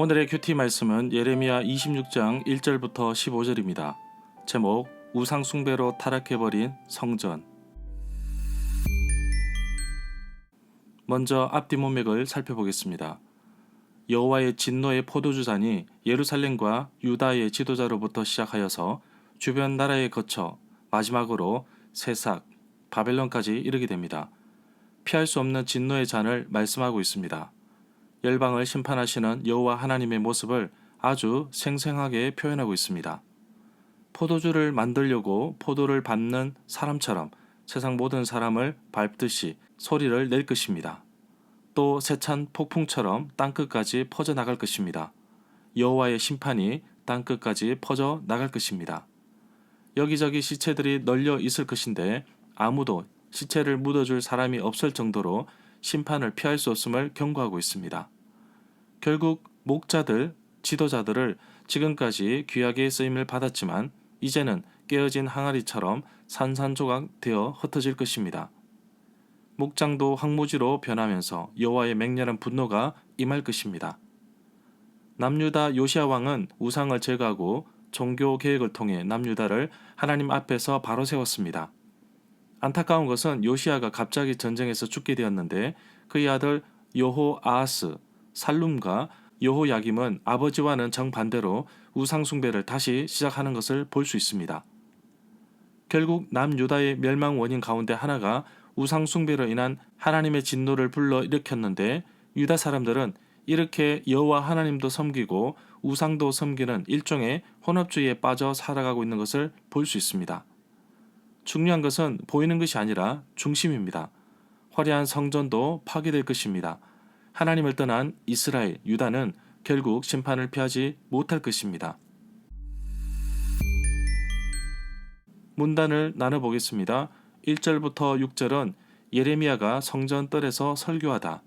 오늘의 큐티 말씀은 예레미야 26장 1절부터 15절입니다. 제목 우상 숭배로 타락해버린 성전. 먼저 앞뒤 문맥을 살펴보겠습니다. 여호와의 진노의 포도주 잔이 예루살렘과 유다의 지도자로부터 시작하여서 주변 나라에 거쳐 마지막으로 세삭, 바벨론까지 이르게 됩니다. 피할 수 없는 진노의 잔을 말씀하고 있습니다. 열방을 심판하시는 여호와 하나님의 모습을 아주 생생하게 표현하고 있습니다. 포도주를 만들려고 포도를 밟는 사람처럼 세상 모든 사람을 밟듯이 소리를 낼 것입니다. 또 세찬 폭풍처럼 땅끝까지 퍼져 나갈 것입니다. 여호와의 심판이 땅끝까지 퍼져 나갈 것입니다. 여기저기 시체들이 널려 있을 것인데 아무도 시체를 묻어줄 사람이 없을 정도로 심판을 피할 수 없음을 경고하고 있습니다. 결국 목자들, 지도자들을 지금까지 귀하게 쓰임을 받았지만 이제는 깨어진 항아리처럼 산산조각 되어 흩어질 것입니다. 목장도 황무지로 변하면서 여호와의 맹렬한 분노가 임할 것입니다. 남유다 요시아 왕은 우상을 제거하고 종교 개혁을 통해 남유다를 하나님 앞에서 바로 세웠습니다. 안타까운 것은 요시아가 갑자기 전쟁에서 죽게 되었는데 그의 아들 요호 아하스, 살룸과 요호 야김은 아버지와는 정반대로 우상 숭배를 다시 시작하는 것을 볼 수 있습니다. 결국 남유다의 멸망 원인 가운데 하나가 우상 숭배로 인한 하나님의 진노를 불러 일으켰는데 유다 사람들은 이렇게 여호와 하나님도 섬기고 우상도 섬기는 일종의 혼합주의에 빠져 살아가고 있는 것을 볼 수 있습니다. 중요한 것은 보이는 것이 아니라 중심입니다. 화려한 성전도 파괴될 것입니다. 하나님을 떠난 이스라엘, 유다는 결국 심판을 피하지 못할 것입니다. 문단을 나눠보겠습니다. 1절부터 6절은 예레미야가 성전 뜰에서 설교하다.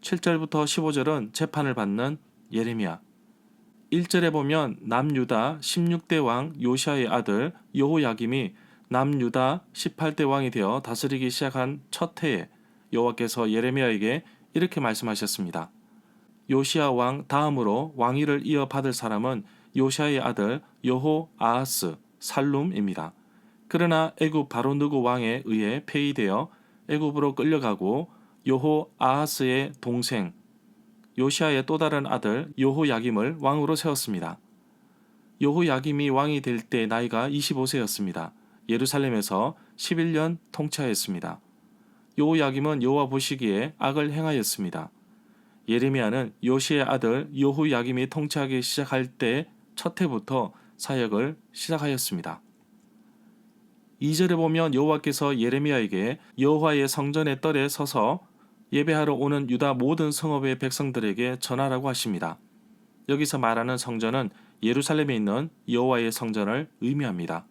7절부터 15절은 재판을 받는 예레미야. 1절에 보면 남유다 16대 왕 요시아의 아들 여호야김이 남유다 18대 왕이 되어 다스리기 시작한 첫 해에 여호와께서 예레미야에게 이렇게 말씀하셨습니다. 요시아 왕 다음으로 왕위를 이어받을 사람은 요시아의 아들 여호 아하스 살룸입니다. 그러나 애굽 바로 느고 왕에 의해 폐위되어 애굽으로 끌려가고 요호 아하스의 동생 요시아의 또 다른 아들 요호 야김을 왕으로 세웠습니다. 요호 야김이 왕이 될 때 나이가 25세였습니다. 예루살렘에서 11년 통치하였습니다. 요호 야김은 여호와 보시기에 악을 행하였습니다. 예레미야는 요시의 아들 요후 야김이 통치하기 시작할 때 첫 해부터 사역을 시작하였습니다. 2절에 보면 여호와께서 예레미야에게 여호와의 성전의 뜰에 서서 예배하러 오는 유다 모든 성읍의 백성들에게 전하라고 하십니다. 여기서 말하는 성전은 예루살렘에 있는 여호와의 성전을 의미합니다.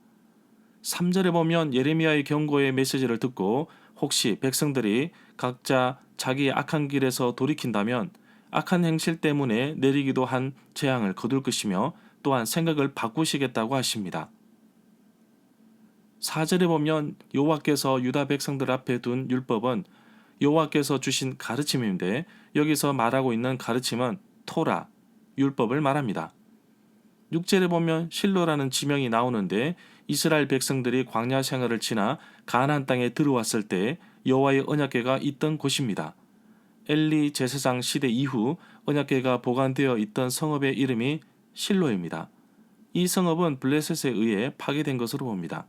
3절에 보면 예레미야의 경고의 메시지를 듣고 혹시 백성들이 각자 자기의 악한 길에서 돌이킨다면 악한 행실 때문에 내리기도 한 재앙을 거둘 것이며 또한 생각을 바꾸시겠다고 하십니다. 4절에 보면 여호와께서 유다 백성들 앞에 둔 율법은 여호와께서 주신 가르침인데 여기서 말하고 있는 가르침은 토라, 율법을 말합니다. 6절에 보면 실로라는 지명이 나오는데 이스라엘 백성들이 광야 생활을 지나 가나안 땅에 들어왔을 때 여호와의 언약궤가 있던 곳입니다. 엘리 제사장 시대 이후 언약궤가 보관되어 있던 성읍의 이름이 실로입니다. 이 성읍은 블레셋에 의해 파괴된 것으로 봅니다.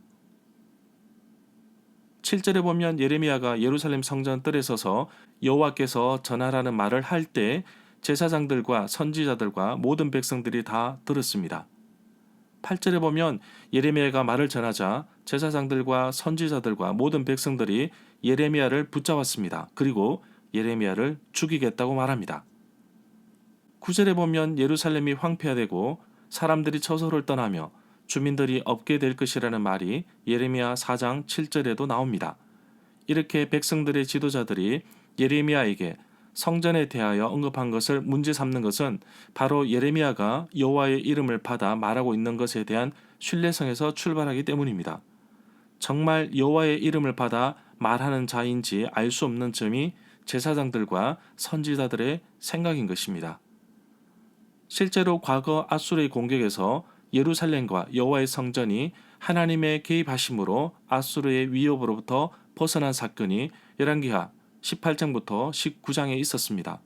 7절에 보면 예레미야가 예루살렘 성전 뜰에 서서 여호와께서 전하라는 말을 할 때 제사장들과 선지자들과 모든 백성들이 다 들었습니다. 8절에 보면 예레미야가 말을 전하자 제사장들과 선지자들과 모든 백성들이 예레미야를 붙잡았습니다. 그리고 예레미야를 죽이겠다고 말합니다. 9절에 보면 예루살렘이 황폐화되고 사람들이 처소를 떠나며 주민들이 없게 될 것이라는 말이 예레미야 4장 7절에도 나옵니다. 이렇게 백성들의 지도자들이 예레미야에게 성전에 대하여 언급한 것을 문제 삼는 것은 바로 예레미야가 여호와의 이름을 받아 말하고 있는 것에 대한 신뢰성에서 출발하기 때문입니다. 정말 여호와의 이름을 받아 말하는 자인지 알 수 없는 점이 제사장들과 선지자들의 생각인 것입니다. 실제로 과거 아수르의 공격에서 예루살렘과 여호와의 성전이 하나님의 개입하심으로 아수르의 위협으로부터 벗어난 사건이 열왕기하 18장부터 19장에 있었습니다.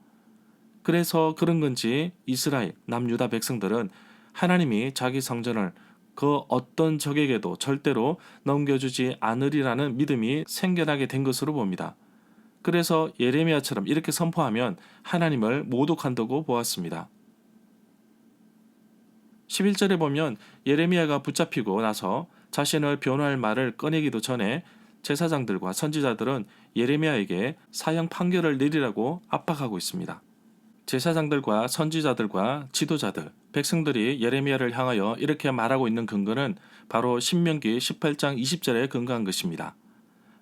그래서 그런 건지 이스라엘 남유다 백성들은 하나님이 자기 성전을 그 어떤 적에게도 절대로 넘겨주지 않으리라는 믿음이 생겨나게 된 것으로 봅니다. 그래서 예레미야처럼 이렇게 선포하면 하나님을 모독한다고 보았습니다. 11절에 보면 예레미야가 붙잡히고 나서 자신을 변호할 말을 꺼내기도 전에 제사장들과 선지자들은 예레미야에게 사형 판결을 내리라고 압박하고 있습니다. 제사장들과 선지자들과 지도자들, 백성들이 예레미야를 향하여 이렇게 말하고 있는 근거는 바로 신명기 18장 20절에 근거한 것입니다.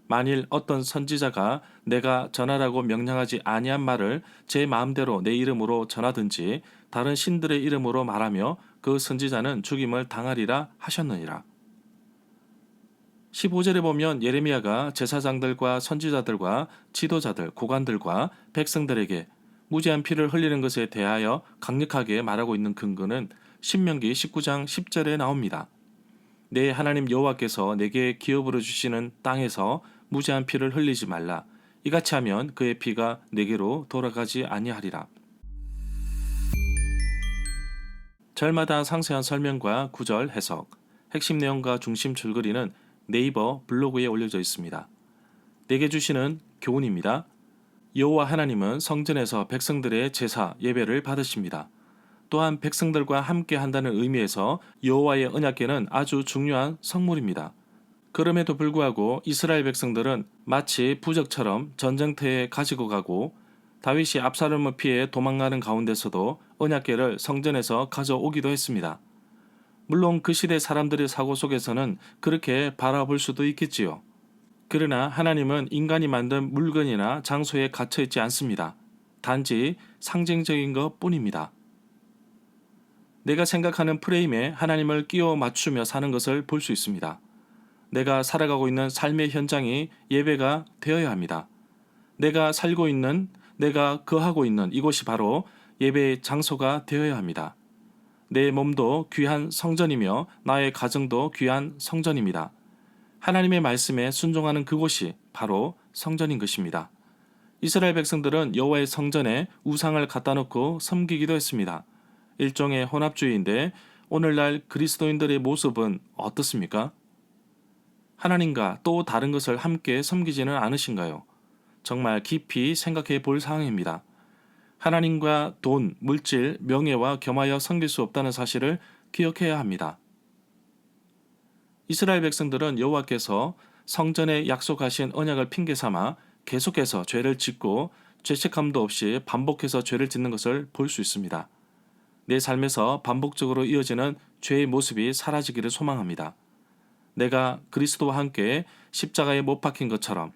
만일 어떤 선지자가 내가 전하라고 명령하지 아니한 말을 제 마음대로 내 이름으로 전하든지 다른 신들의 이름으로 말하며 그 선지자는 죽임을 당하리라 하셨느니라. 15절에 보면 예레미야가 제사장들과 선지자들과 지도자들, 고관들과 백성들에게 무지한 피를 흘리는 것에 대하여 강력하게 말하고 있는 근거는 신명기 19장 10절에 나옵니다. 내 하나님 여호와께서 내게 기업으로 주시는 땅에서 무지한 피를 흘리지 말라. 이같이 하면 그의 피가 내게로 돌아가지 아니하리라. 절마다 상세한 설명과 구절 해석, 핵심 내용과 중심 줄거리는 네이버 블로그에 올려져 있습니다. 내게 주시는 교훈입니다. 여호와 하나님은 성전에서 백성들의 제사 예배를 받으십니다. 또한 백성들과 함께 한다는 의미에서 여호와의 언약궤는 아주 중요한 성물입니다. 그럼에도 불구하고 이스라엘 백성들은 마치 부적처럼 전쟁터에 가지고 가고 다윗이 압살롬을 피해 도망가는 가운데서도 언약궤를 성전에서 가져오기도 했습니다. 물론 그 시대 사람들의 사고 속에서는 그렇게 바라볼 수도 있겠지요. 그러나 하나님은 인간이 만든 물건이나 장소에 갇혀 있지 않습니다. 단지 상징적인 것 뿐입니다. 내가 생각하는 프레임에 하나님을 끼워 맞추며 사는 것을 볼 수 있습니다. 내가 살아가고 있는 삶의 현장이 예배가 되어야 합니다. 내가 살고 있는, 내가 거하고 있는 이곳이 바로 예배의 장소가 되어야 합니다. 내 몸도 귀한 성전이며 나의 가정도 귀한 성전입니다. 하나님의 말씀에 순종하는 그곳이 바로 성전인 것입니다. 이스라엘 백성들은 여호와의 성전에 우상을 갖다 놓고 섬기기도 했습니다. 일종의 혼합주의인데 오늘날 그리스도인들의 모습은 어떻습니까? 하나님과 또 다른 것을 함께 섬기지는 않으신가요? 정말 깊이 생각해 볼 사항입니다. 하나님과 돈, 물질, 명예와 겸하여 섬길 수 없다는 사실을 기억해야 합니다. 이스라엘 백성들은 여호와께서 성전에 약속하신 언약을 핑계 삼아 계속해서 죄를 짓고 죄책감도 없이 반복해서 죄를 짓는 것을 볼 수 있습니다. 내 삶에서 반복적으로 이어지는 죄의 모습이 사라지기를 소망합니다. 내가 그리스도와 함께 십자가에 못 박힌 것처럼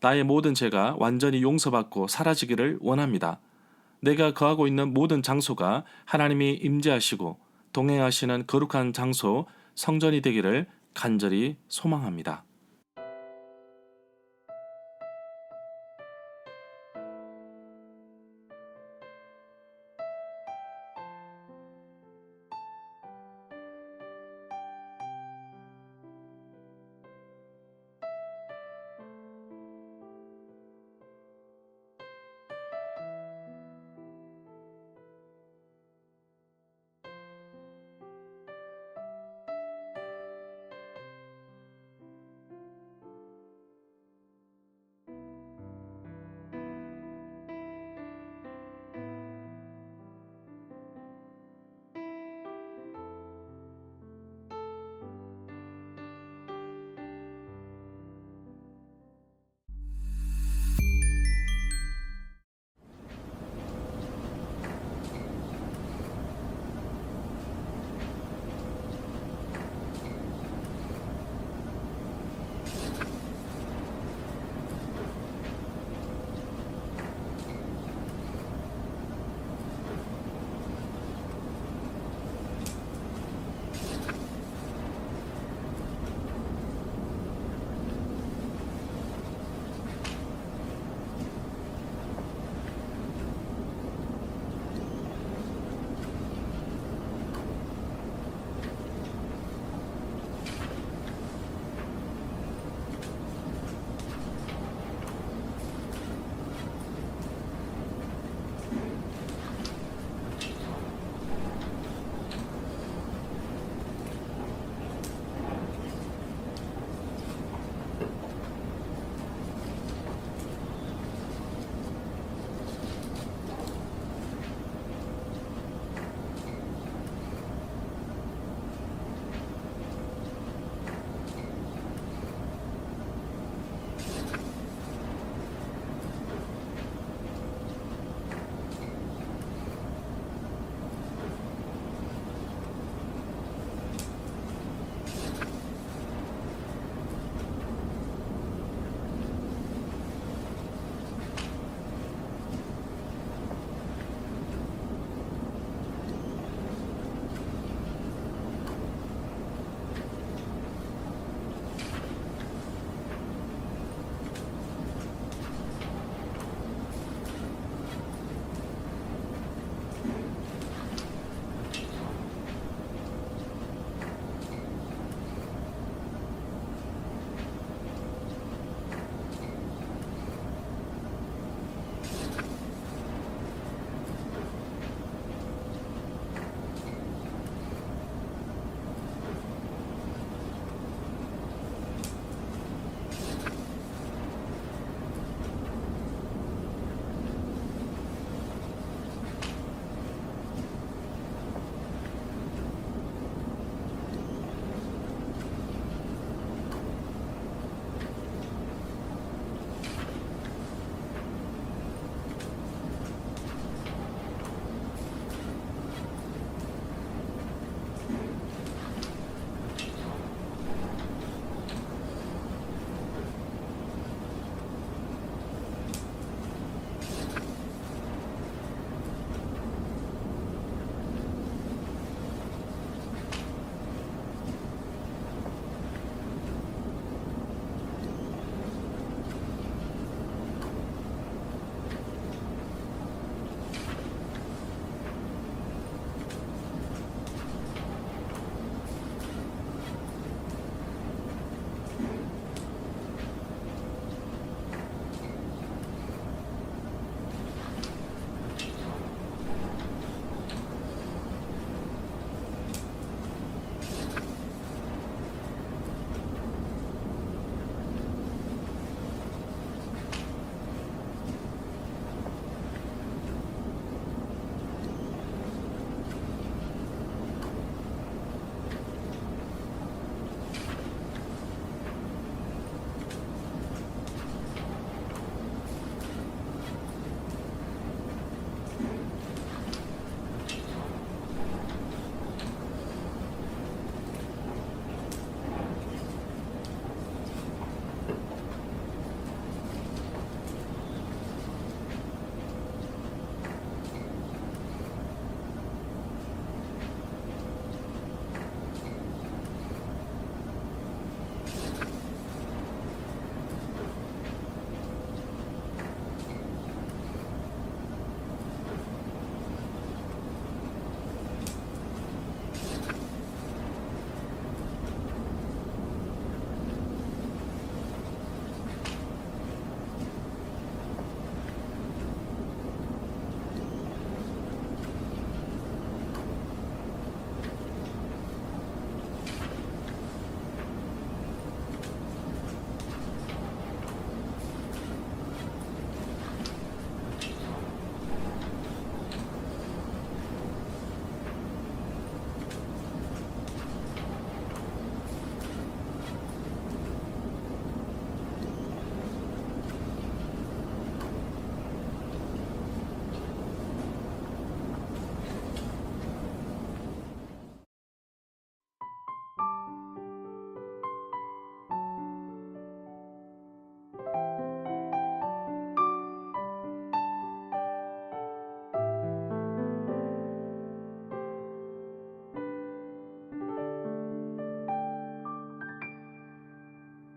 나의 모든 죄가 완전히 용서받고 사라지기를 원합니다. 내가 거하고 있는 모든 장소가 하나님이 임재하시고 동행하시는 거룩한 장소, 성전이 되기를 간절히 소망합니다.